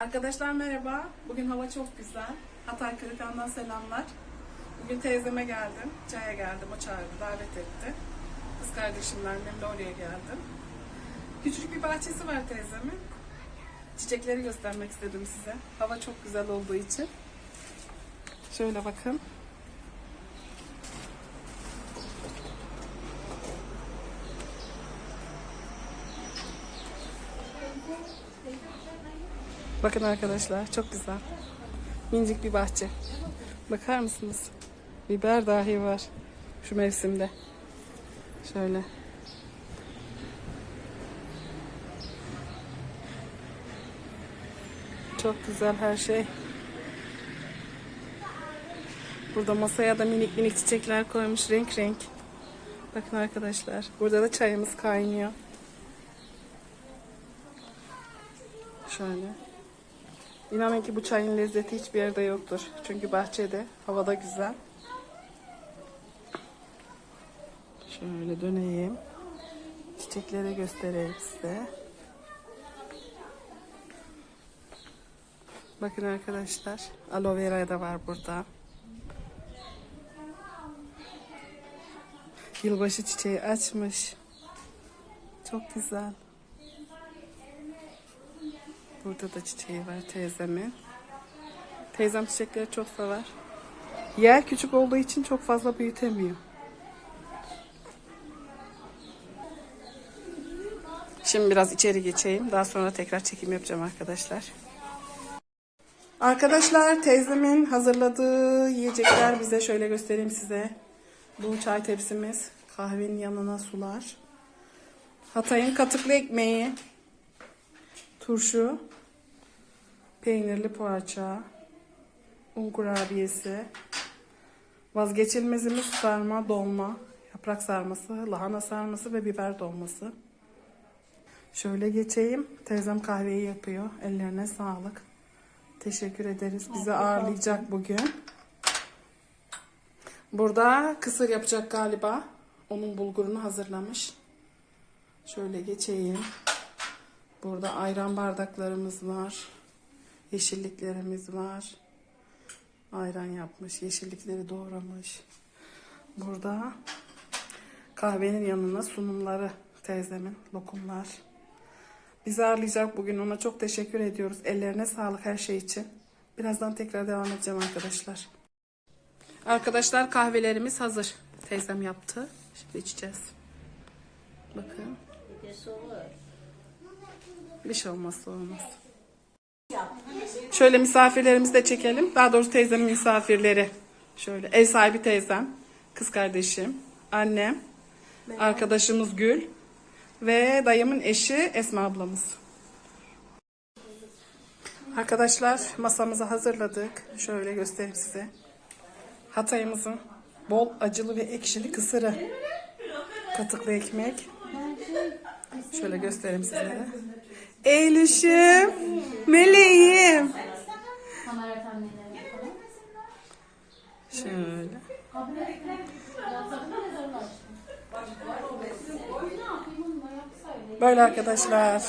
Arkadaşlar merhaba. Bugün hava çok güzel. Hatay Kırıkan'dan selamlar. Bugün teyzeme geldim. Çaya geldim. O çağırdı, davet etti. Kız kardeşimle annemle oraya geldim. Küçük bir bahçesi var teyzemin. Çiçekleri göstermek istedim size. Hava çok güzel olduğu için. Şöyle bakın. Bakın arkadaşlar çok güzel. Minicik bir bahçe. Bakar mısınız? Biber dahi var şu mevsimde. Şöyle. Çok güzel her şey. Burada masaya da minik minik çiçekler koymuş renk renk. Bakın arkadaşlar. Burada da çayımız kaynıyor. Şöyle. İnanın ki bu çayın lezzeti hiçbir yerde yoktur. Çünkü bahçede, havada güzel. Şöyle döneyim. Çiçekleri göstereyim size. Bakın arkadaşlar, aloe vera da var burada. Yılbaşı çiçeği açmış. Çok güzel. Burada da çiçeği var teyzemin. Teyzem çiçekleri çok sever. Yer küçük olduğu için çok fazla büyütemiyor. Şimdi biraz içeri geçeyim. Daha sonra tekrar çekim yapacağım arkadaşlar. Arkadaşlar teyzemin hazırladığı yiyecekler bize şöyle göstereyim size. Bu çay tepsimiz. Kahvenin yanına sular. Hatay'ın katıklı ekmeği. Turşu. Peynirli poğaça. Un kurabiyesi. Vazgeçilmezimiz sarma, dolma. Yaprak sarması, lahana sarması ve biber dolması. Şöyle geçeyim. Teyzem kahveyi yapıyor. Ellerine sağlık. Teşekkür ederiz. Bizi ağırlayacak bugün. Burada kısır yapacak galiba. Onun bulgurunu hazırlamış. Şöyle geçeyim. Burada ayran bardaklarımız var. Yeşilliklerimiz var. Ayran yapmış. Yeşillikleri doğramış. Burada kahvenin yanına sunumları teyzemin lokumlar. Bizi ağırlayacak bugün. Ona çok teşekkür ediyoruz. Ellerine sağlık her şey için. Birazdan tekrar devam edeceğim arkadaşlar. Arkadaşlar kahvelerimiz hazır. Teyzem yaptı. Şimdi içeceğiz. Bakın. Bir şey olmazsa olmaz. Şöyle misafirlerimizi de çekelim. Daha doğrusu teyzemin misafirleri. Şöyle ev sahibi teyzem, kız kardeşim, annem, arkadaşımız Gül ve dayımın eşi Esma ablamız. Arkadaşlar masamızı hazırladık. Şöyle göstereyim size. Hatay'ımızın bol acılı ve ekşili kısırı. Katıklı ekmek. Şöyle göstereyim sizlere. Eylüş'üm, meleğim. Yapsaydı. Böyle arkadaşlar.